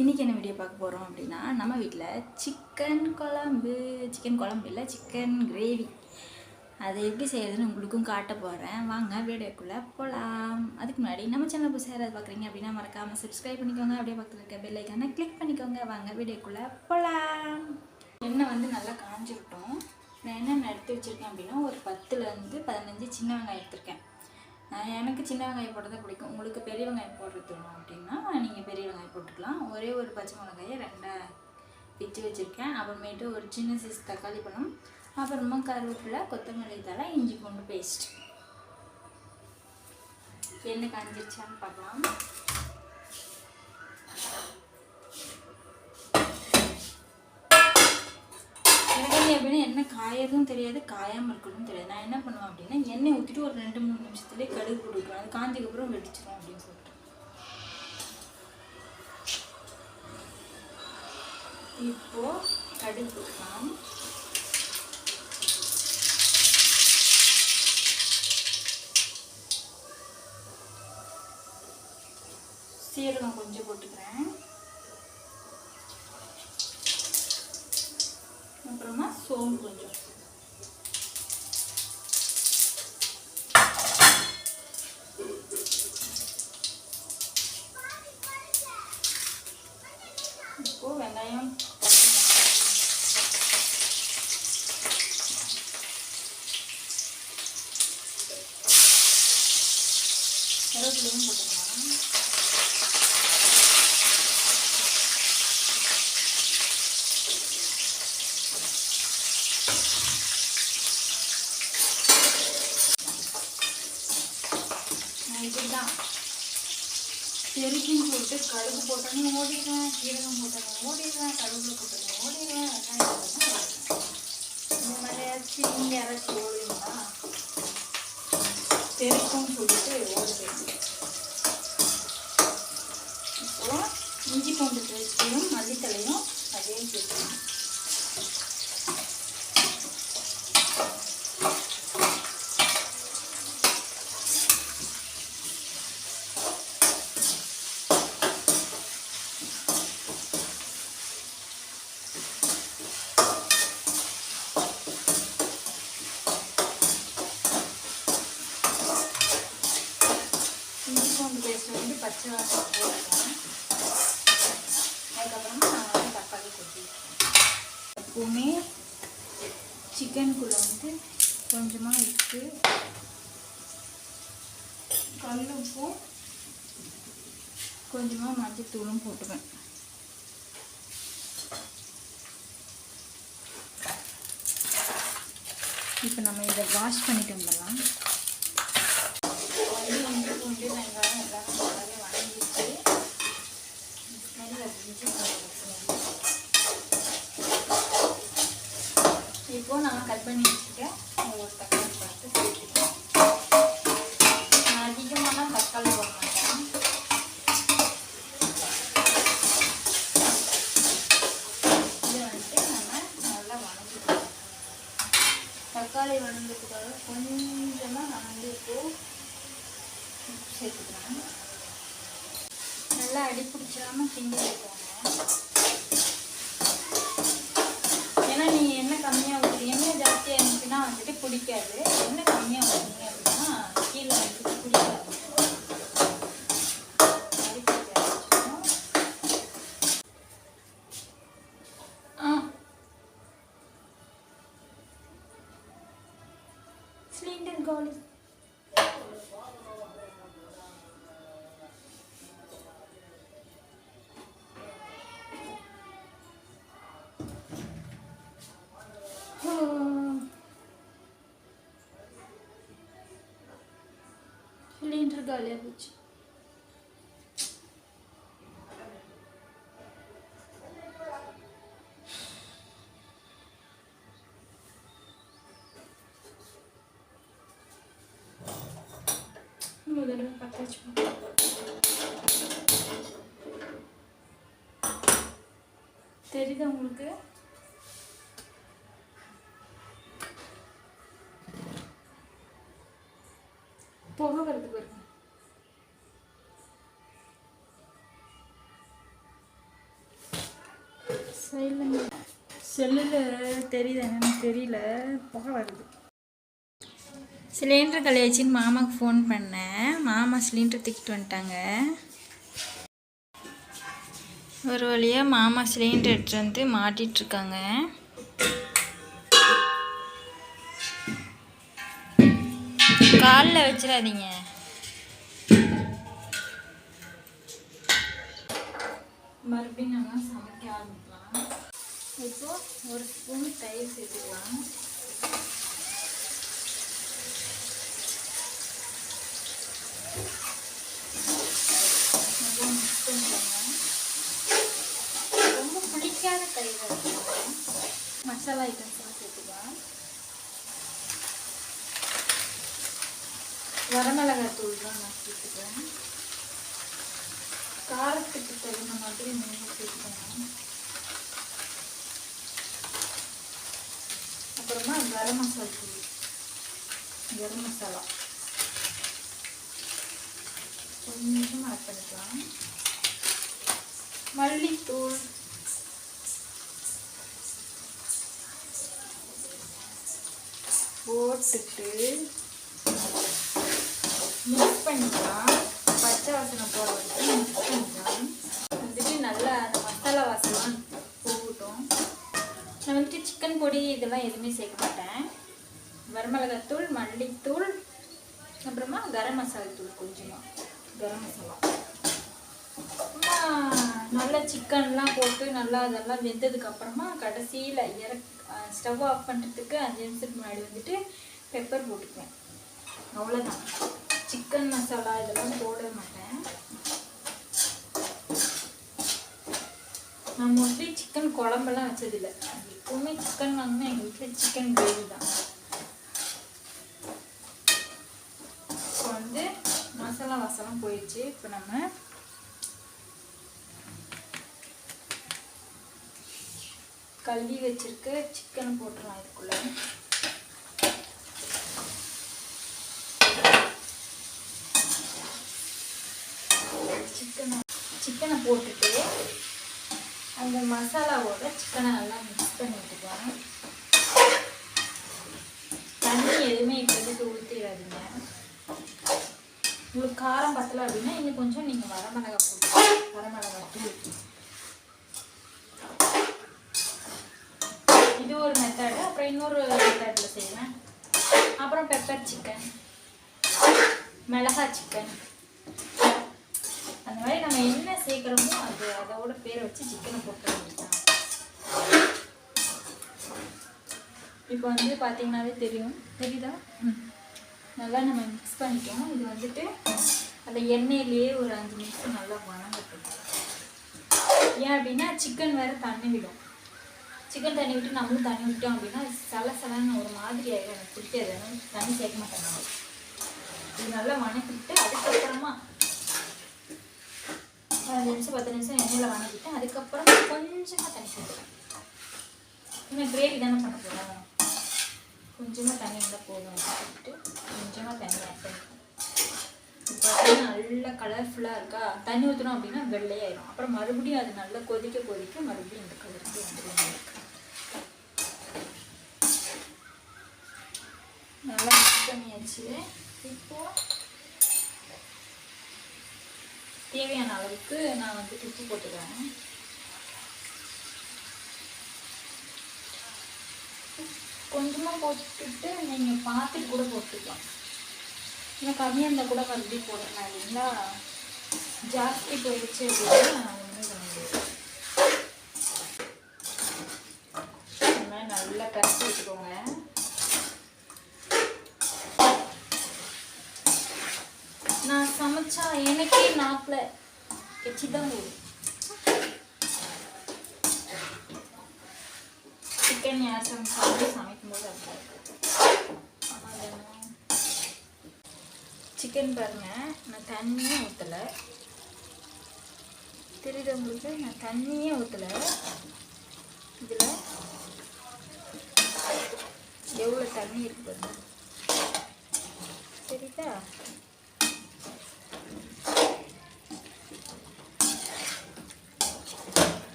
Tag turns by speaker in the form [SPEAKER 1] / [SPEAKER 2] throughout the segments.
[SPEAKER 1] இன்றைக்கி என்ன வீடியோ பார்க்க போகிறோம் அப்படின்னா நம்ம வீட்டில் சிக்கன் குழம்பு சிக்கன் குழம்பு இல்லை சிக்கன் கிரேவி அதை எப்படி செய்கிறதுன்னு உங்களுக்கும் காட்ட போகிறேன் வாங்க வீடியோக்குள்ளே போகலாம் அதுக்கு முன்னாடி நம்ம சேனல் புதுசாக யாராவது பார்க்குறீங்க அப்படின்னா மறக்காமல் சப்ஸ்கிரைப் பண்ணிக்கோங்க. அப்படியே பக்கத்தில் இருக்க பெல் கிளிக் பண்ணிக்கோங்க. வாங்க வீடியோக்குள்ளே போகலாம் எண்ணெய் வந்து நல்லா காஞ்சிருட்டோம் நான் என்னென்ன எடுத்து வச்சுருக்கேன் அப்படின்னா ஒரு பத்துலேருந்து பதினஞ்சு சின்ன வெங்காயம் எடுத்திருக்கேன். எனக்கு சின்ன வெங்காயம் போடுறது பிடிக்கும். உங்களுக்கு பெரிய வெங்காயம் போடுறது வேணும் அப்படின்னா நீங்கள் பெரிய வெங்காயம் போட்டுக்கலாம். ஒரே ஒரு பச்சை மிளகாயை ரெண்டாக பிச்சு வச்சுருக்கேன். அப்புறமேட்டு ஒரு சின்ன சைஸ் தக்காளி பழம் அப்புறமா கருவேப்பிலை கொத்தமல்லி தழை இஞ்சி பூண்டு பேஸ்ட் எண்ணெய் காஞ்சிருச்சான்னு பார்க்கலாம் எனக்கு வந்து காயதும் தெரியாது காயாமல் இருக்கணும் தெரியாது. நான் என்ன பண்ணுவேன் அப்படின்னா எண்ணெய் ஊற்றிட்டு ஒரு ரெண்டு மூணு நிமிஷத்துலேயே கடுகு கொடுக்குறேன் அது காஞ்சதுக்கப்புறம் வெடிச்சிடும் அப்படின்னு சொல்லிட்டு. இப்போ கடுகு கொடுக்கலாம் சீரகம் கொஞ்சம் போட்டுக்கிறேன். அப்புறமா சோம்பு கொஞ்சம் இப்போ வெங்காயம் கருவேப்பிலையும் போட்டுக்கலாம் இதுதான் இப்படிதான் பெருக்கின்னு சொல்லிட்டு கடுகு போட்டோன்னே ஓடிடுவேன் சீரகம் போட்டோன்னு ஓடிடுவேன் கழுகு போட்டோன்னு ஓடிடுவேன் வெங்காயம் இந்த மாதிரி யாராச்சும் யாராச்சும் ஓடுவீங்களா பெருக்கும்னு சொல்லிட்டு ஓடுவேன். இப்போ இஞ்சி பூண்டு பேஸ்ட்டையும் மல்லித்தலையும் அதே சேர்க்கணும் இஞ்சி பூண்டு பேஸ்ட் வந்து பச்சை வாசம் போட்டுக்கலாம் அதுக்கப்புறமா நான் வந்து தக்காளி கொட்டிக்கிறேன் எப்பவுமே சிக்கனுக்குள்ளே வந்து கொஞ்சமாக உப்பு கல் உப்பும் கொஞ்சமாக மஞ்சத்தூளும் போட்டுவேன் இப்போ நம்ம இதை வாஷ் பண்ணிட்டு வந்துடலாம் வந்து இஞ்சி பூண்டு வெங்காயம் எல்லாம் நல்லாவே வணங்கிட்டு ஸ்மெல் இஞ்சி இப்போ நம்ம கட் பண்ணி வச்சுட்டேன் ஒரு தக்காளி பார்த்து சேர்த்துக்கலாம் நான் அதிகமாக தக்காளி போட மாட்டேன். இதை வந்துட்டு நம்ம நல்லா வணங்கிக்கலாம் தக்காளி வணங்கிறதுக்காக கொஞ்சமாக நான் வந்து இப்போது சேர்த்துக்கிறேன் நல்லா அடி பிடிச்சிடாம கிண்டி வைக்கோங்க ஏன்னா நீங்கள் எண்ணெய் கம்மியாக ஊற்றி எண்ணெய் எண்ணெய்லாம் வந்துட்டு பிடிக்காது. எண்ணெய் கம்மியாக ஊற்றுனீங்க அப்படின்னா கீழே வந்துட்டு பிடிக்காது. அடி பிடிக்க ஆரம்பிச்சிடும். போச்சு முதல்ல தெரியுதா உங்களுக்கு புகை வருது பாருங்க செல்லில் தெரியுது என்னன்னு தெரியல. புகை வருது. சிலிண்டர் கலையாச்சின்னு மாமாவுக்கு ஃபோன் பண்ணேன். மாமா சிலிண்டர் தூக்கிட்டு வந்துட்டாங்க. ஒரு வழியாக மாமா சிலிண்டர் எடுத்துகிட்டு வந்து மாட்டிகிட்டு இருக்காங்க. காலில் வச்சிடாதீங்க. மறுபடியும் நாங்கள் சமைக்க ஆரம்பிப்போம் இப்போ ஒரு ஸ்பூன் தயிர் சேர்த்துக்கலாம். நல்லா மிக்ஸ் பண்ணிக்கோங்க. ரொம்ப புளிக்காத தயிர் எடுத்துக்கலாம் மசாலா ஐட்டம்ஸ்லாம் சேர்த்துக்கலாம். வரமிளகாய் தூள் தான் நான் சேர்த்துக்கிறேன். காரத்துக்கு தகுந்த மாதிரி நீங்கள் சேர்த்துக்கணும் அப்புறமா கரம் மசாலா தூள் கரம் மசாலா. கொஞ்சம் ஆட் பண்ணிக்கலாம். மல்லித்தூள். போட்டுட்டு மிக்ஸ் பண்ணிக்கலாம். பச்சை வாசனை போடுறதுக்கு வரைக்கும் மிக்ஸ் பண்ணிக்கலாம் வந்துட்டு நல்லா அந்த மசாலா வாசனை போகட்டும் நான் வந்துட்டு சிக்கன் பொடி இதெல்லாம் எதுவுமே சேர்க்க மாட்டேன். வரமிளகாத்தூள் மல்லித்தூள் அப்புறமா கரம் மசாலா தூள் கொஞ்சமாக கரம் மசாலா. நல்லா சிக்கன்லாம் போட்டு நல்லா அதெல்லாம் வெந்ததுக்கு அப்புறமா கடைசியில் இறக் ஸ்டவ் ஆஃப் பண்ணுறதுக்கு அஞ்சு நிமிஷத்துக்கு முன்னாடி வந்துட்டு பெப்பர் போட்டுக்குவேன். அவ்வளோதான் சிக்கன் மசாலா இதெல்லாம் போட மாட்டேன். நான் மோஸ்ட்லி சிக்கன் குழம்பெல்லாம் வச்சதில்லை. எப்பவுமே சிக்கன் வாங்கினா எங்கள் வீட்டில் சிக்கன் கிரேவி தான். இப்போ வந்து மசாலா வாசலாம் போயிடுச்சு. இப்போ நம்ம கழுவி வச்சிருக்க சிக்கன் போட்டுடலாம் இதுக்குள்ள. சிக்கனை சிக்கனை போட்டுட்டு அந்த மசாலாவோட சிக்கனை நல்லா மிக்ஸ் பண்ணி விட்டுக்கலாம். தண்ணி எதுவுமே இப்போதைக்கு ஊற்றிடாதீங்க உங்களுக்கு காரம் பத்தலை அப்படின்னா இன்னும் கொஞ்சம் நீங்கள் வரமிளகா போட்டு வரமிளகா தூள். இது ஒரு மெத்தடு அப்புறம் இன்னொரு மெத்தடில் செய்வேன். அப்புறம் பெப்பர் சிக்கன் மிளகா சிக்கன் அந்த மாதிரி நம்ம என்ன சேர்க்குறோமோ அது அதோட பேரை வச்சு சிக்கனை போட்டு இப்போ வந்து பார்த்தீங்கன்னாவே தெரியும். தெரியுதா? நல்லா நம்ம மிக்ஸ் பண்ணிட்டோம் இது வந்துட்டு அந்த எண்ணெயிலேயே ஒரு அஞ்சு நிமிஷம் நல்லா வணங்கட்டும். ஏன் அப்படின்னா சிக்கன் வேறு தண்ணி விடும். சிக்கன் தண்ணி விட்டு நம்மளும் தண்ணி விட்டோம் அப்படின்னா சல சலன்னு ஒரு மாதிரி ஆகிடும் எனக்கு பிடிக்காது. தண்ணி சேர்க்க மாட்டேன் இது நல்லா வணக்கிட்டு அதுக்கப்புறமா பத்து நிமிஷம் பத்து நிமிஷம் எண்ணெயில் வணக்கிட்டு அதுக்கப்புறம் கொஞ்சமாக தண்ணி சேர்த்துக்கலாம் இன்னும் கிரேவி தானே பண்ண போகிறோம் கொஞ்சமாக தண்ணி இருந்தால் போதும். சொல்லிட்டு கொஞ்சமாக தண்ணி ஆட் இப்போ நல்லா கலர்ஃபுல்லாக இருக்கா? தண்ணி ஊற்றணும் அப்படின்னா வெள்ளையாயிரும். அப்புறம் மறுபடியும் அது நல்லா கொதிக்க கொதிக்க மறுபடியும் இந்த கலருக்கு வந்துடும் நல்லா மிக்ஸ் பண்ணியாச்சு. இப்போது தேவையான அளவுக்கு நான் வந்து உப்பு போட்டுக்கிறேன். கொஞ்சமாக போட்டுட்டு நீங்கள் பார்த்துட்டு கூட போட்டுக்கலாம். இன்னும் கம்மியாக இருந்தால் கூட மறுபடியும் போட்டுக்கலாம். இல்லைங்களா ஜாஸ்தி போயிடுச்சு அப்படின்னா நான் ஒன்றும் பண்ண முடியாது. நல்லா கரைச்சி வச்சுக்கோங்க. நான் எனக்கே நாக்கில் எச்சி தான் சிக்கன் யாசம் சாப்பிட்டு சமைக்கும்போது அப்படி சிக்கன் பாருங்க நான் தண்ணியே ஊற்றலை தெரியுது உங்களுக்கு? நான் தண்ணியே ஊற்றலை இதில் எவ்வளோ தண்ணி இருக்குது பாருங்க. தெரியுதா?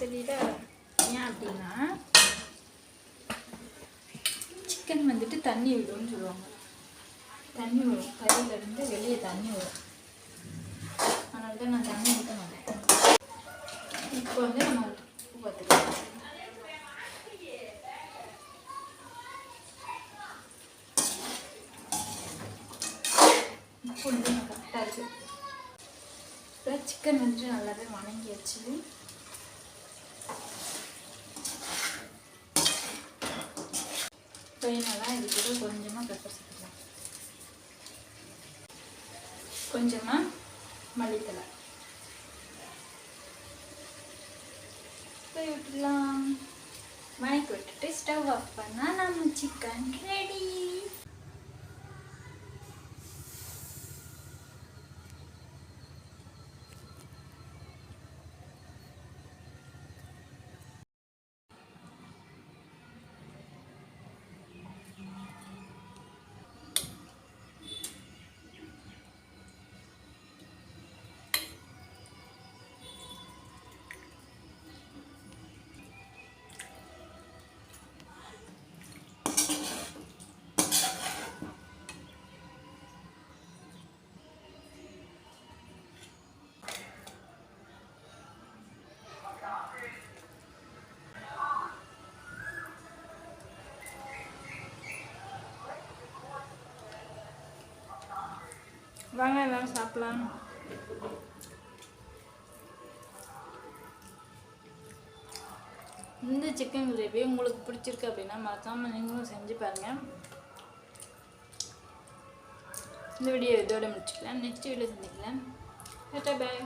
[SPEAKER 1] தெரியல ஏன் அப்படின்னா சிக்கன் வந்துட்டு தண்ணி விடும்னு சொல்லுவாங்க. தண்ணி வரும். கறியிலேருந்து வெளியே தண்ணி வரும். அதனால தான் நான் தண்ணி ஊற்ற மாட்டேன். இப்போ வந்து நம்ம உப்பு பார்த்துக்கலாம் உப்பு வந்து கரெக்டாக இருக்குது இப்போ சிக்கன் வந்துட்டு நல்லாவே வணங்கியாச்சு. ஃபைனலாக இது கூட கொஞ்சமாக பெப்பர் சேர்த்துக்கலாம். கொஞ்சமாக மல்லித்தலை போய் விட்டுடலாம். வணக்கி விட்டுட்டு ஸ்டவ் ஆஃப் பண்ணால் நம்ம சிக்கன் ரெடி வாங்க எல்லாரும் சாப்பிடலாம். இந்த சிக்கன் கிரேவி உங்களுக்கு பிடிச்சிருக்கு அப்படின்னா மறக்காமல் நீங்களும் செஞ்சு பாருங்கள் இந்த வீடியோ இதோட முடிச்சுக்கலாம். நெக்ஸ்ட் வீடியோ சந்திக்கலாம். பாய்